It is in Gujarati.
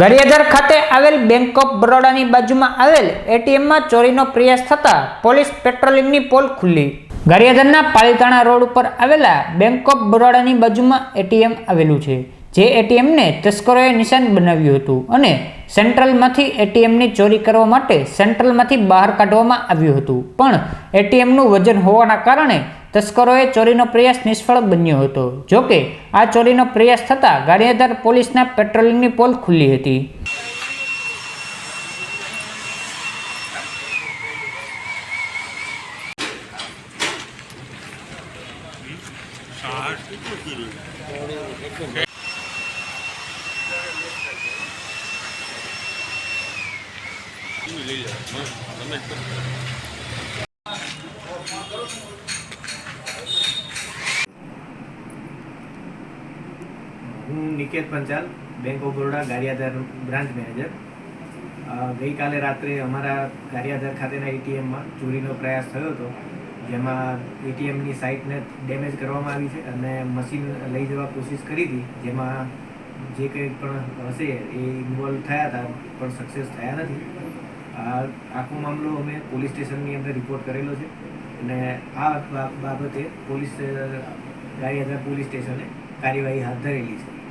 ગારિયાધાર ખાતે આવેલ બેંક ઓફ બરોડાની બાજુમાં આવેલ એટીએમમાં ચોરીનો પ્રયાસ થતાં પોલીસ પેટ્રોલિંગની પોલ ખુલ્લી. ગરિયાધરના પાલીતાણા રોડ ઉપર આવેલા બેંક ઓફ બરોડાની બાજુમાં એટીએમ આવેલું છે, જે એટીએમને તસ્કરોએ નિશાન બનાવ્યું હતું અને સેન્ટ્રલમાંથી એટીએમની ચોરી કરવા માટે સેન્ટ્રલમાંથી બહાર કાઢવામાં આવ્યું હતું. પણ એટીએમનું વજન હોવાના કારણે તસ્કરોએ ચોરીનો પ્રયાસ નિષ્ફળ બન્યો હતો. જોકે, આ ચોરીનો પ્રયાસ થતાં ગાડિયાધાર પોલીસના પેટ્રોલિંગની પોલ ખુલ્લી હતી. હું Niket Panchal, bank of Baroda Gariyadhar branch manager. ગઈકાલે રાત્રે અમારા ગારિયાધાર ખાતેના એટીએમમાં ચોરીનો પ્રયાસ થયો હતો, જેમાં એટીએમની સાઇટને ડેમેજ કરવામાં આવી છે અને મશીન લઈ જવા કોશિશ કરી હતી, જેમાં જે કંઈ પણ હશે એ ઇન્વોલ્વ થયા હતા, પણ સક્સેસ થયા નથી. આખો મામલો અમે પોલીસ સ્ટેશનની અંદર રિપોર્ટ કરેલો છે અને આ બાબતે પોલીસ ગારિયાધાર પોલીસ સ્ટેશને કાર્યવાહી હાથ ધરેલી છે.